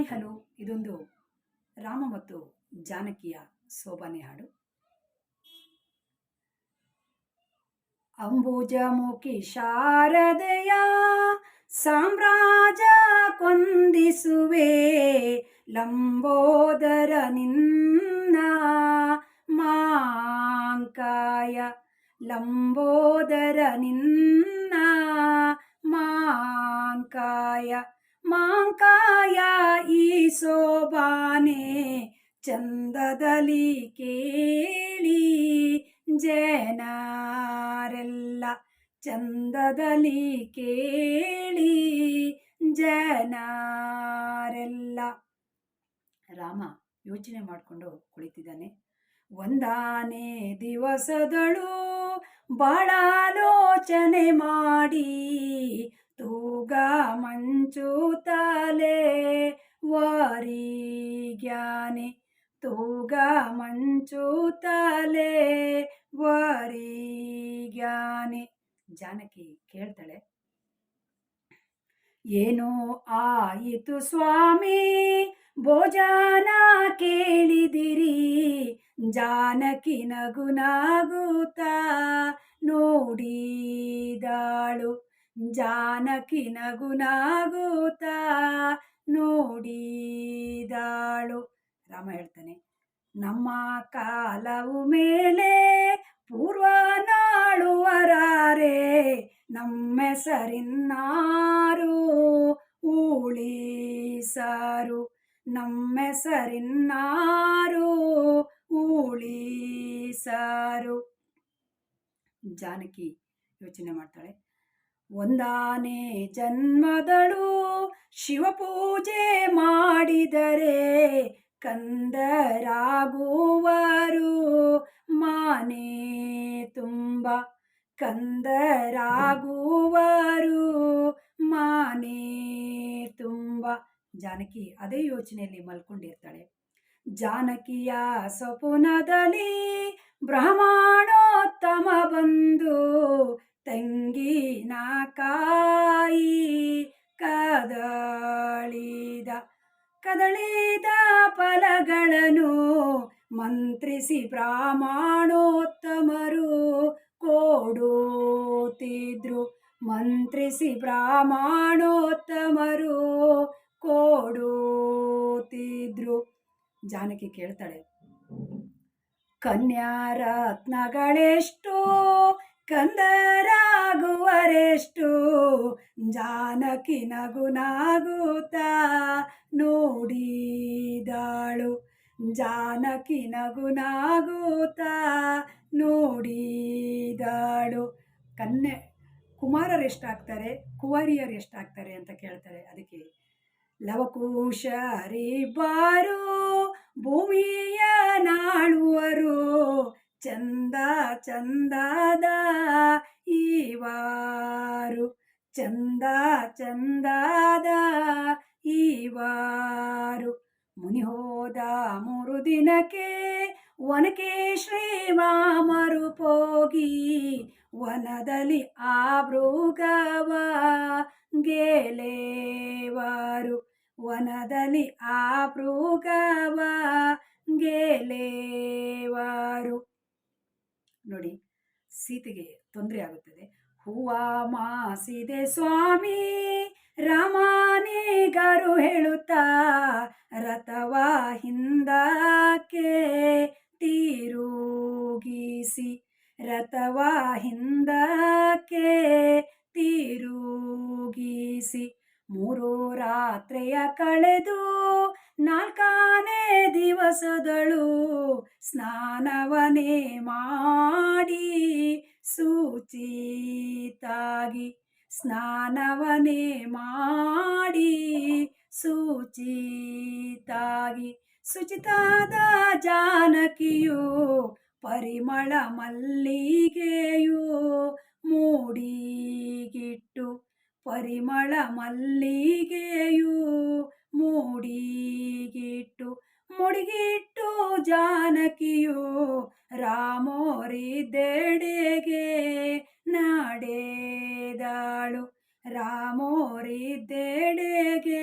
Hi hello, ಇದೊಂದು ರಾಮ ಮತ್ತು ಜಾನಕಿಯ ಸೋಬಾನೆ ಹಾಡು. ಅಂಬುಜಮುಖಿ ಶಾರದೆಯ ಸಾಮ್ರಾಜ ಕೊಂದಿಸುವೆ, ಲಂಬೋದರ ನಿನ್ನ ಮಾಂಕಾಯ, ಲಂಬೋದರ ನಿನ್ನ ಮಾಂಕಾಯ. ಮಾಂಕಾಯ ಈ ಸೋಬಾನೆ ಚಂದದಲ್ಲಿ ಕೇಳಿ ಜನರೆಲ್ಲ ಚಂದದಲ್ಲಿ ಕೇಳಿ ಜನರೆಲ್ಲ. ರಾಮ ಯೋಚನೆ ಮಾಡಿಕೊಂಡು ಕುಳಿತಿದ್ದಾನೆ. ಒಂದಾನೇ ದಿವಸದಳು ಬಹಳ ಆಲೋಚನೆ ಮಾಡಿ ತೂಗ ಮಂಚು ವಾರಿ ಜ್ಞಾನಿ ತೂಗ ಮಂಚೂತಾಲೆ ವಾರಿ ಜ್ಞಾನಿ ಜಾನಕಿ ಕೇಳ್ತಾಳೆ, ಏನೋ ಆಯಿತು ಸ್ವಾಮಿ, ಭೋಜನ ಕೇಳಿದಿರಿ, ಜಾನಕಿ ನಗುತ್ತ ನೋಡಿದಾಳು ಜಾನಕಿ ನಗುನಾಗೂತ ನೋಡಿದಾಳು. ರಾಮ ಹೇಳ್ತಾನೆ, ನಮ್ಮ ಕಾಲವು ಮೇಲೆ ಪೂರ್ವ ನಾಳುವರಾರೆ ನಮ್ಮೆಸರಿನ್ನಾರು ಉಳಿಸಾರು ನಮ್ಮೆಸರಿನ್ನಾರು ಉಳಿಸಾರು. ಜಾನಕಿ ಯೋಚನೆ ಮಾಡ್ತಾಳೆ ಒಂದಾನೆ ಜನ್ಮದಳು ಶಿವಪೂಜೆ ಮಾಡಿದರೆ ಕಂದರಾಗುವರು. ಮಾನೆ ತುಂಬ ಕಂದರಾಗುವರು. ಮಾನೆ ತುಂಬ. ಜಾನಕಿ ಅದೇ ಯೋಚನೆಯಲ್ಲಿ ಮಲ್ಕೊಂಡಿರ್ತಾಳೆ. ಜಾನಕಿಯ ಸಪುನದಲ್ಲಿ ಬ್ರಹ್ಮಾಣೋತ್ತಮ ಬಂದು ತೆಂಗಿನ ಕಾಯಿ ಕದಳಿದ ಕದಳಿದ ಫಲಗಳನ್ನು ಮಂತ್ರಿಸಿ ಬ್ರಾಹ್ಮಣೋತ್ತಮರು ಕೊಡುತ್ತಿದ್ರು. ಮಂತ್ರಿಸಿ ಬ್ರಾಹ್ಮಣೋತ್ತಮರು ಕೊಡುತ್ತಿದ್ರು. ಜಾನಕಿ ಕೇಳ್ತಾಳೆ ಕನ್ಯಾರತ್ನಗಳೆಷ್ಟು ಕಂದರಾಗುವರೆಷ್ಟು ಜಾನಕಿ ನಗು ನಾಗುತ್ತ ನೋಡಿದಾಳು. ಜಾನಕಿ ನಗು ನಾಗುತ್ತ ನೋಡಿದಾಳು. ಕನ್ಯೆ, ಕುಮಾರರು ಎಷ್ಟಾಗ್ತಾರೆ? ಕುವರಿಯರು ಎಷ್ಟಾಗ್ತಾರೆ ಅಂತ ಕೇಳ್ತಾರೆ ಅದಕ್ಕೆ. ಲವಕುಶರಿ ಬಾರು ಭೂಮಿಯ ನಾಳುವರು ಚಂದ ಚಂದದ ಈವಾರು ಚಂದ ಚಂದಾದ ಈವಾರು ಮುನಿ ಹೋದ ಮೂರು ದಿನಕ್ಕೆ ಒನಕೆ ಶ್ರೀರಾಮರು ಪೋಗಿ, ವನದಲ್ಲಿ ಆ ಮೃಗವ ಗೆಲೇವಾರು. ವನದಲ್ಲಿ ಆ ಮೃಗವ ಗೆಲೆವಾರು ನೋಡಿ, ಸೀತೆಗೆ ತೊಂದರೆ ಆಗುತ್ತದೆ. ಹೂವ ಮಾಸಿದೆ ಸ್ವಾಮಿ ರಾಮನಿಗರು ಹೇಳುತ್ತಾ ರಥವ ಹಿಂದಕ್ಕೆ ತಿರುಗಿಸಿ ರಥವ ಹಿಂದಕ್ಕೆ ತಿರುಗಿಸಿ, ಮೂರು ರಾತ್ರಿಯ ಕಳೆದು ನಾಲ್ಕನೇ ದಿವಸದಳು ಸ್ನಾನವನೇ ಮಾಡಿ ಸೂಚಿತಾಗಿ ಸ್ನಾನವನೇ ಮಾಡಿ ಸೂಚಿತಾಗಿ ಶುಚಿತಾದ ಜಾನಕಿಯು ಪರಿಮಳ ಮಲ್ಲಿಗೆಯು ಮೂಡಿಗಿಟ್ಟು ಪರಿಮಳ ಮಲ್ಲಿಗೆಯು ಮೂಡಿಗಿಟ್ಟು ಮುಡಿಗಿಟ್ಟು ನಡೆದಾಳು ರಾಮೋರಿದ್ದೆಡೆಗೆ ನಾಡೆದಾಳು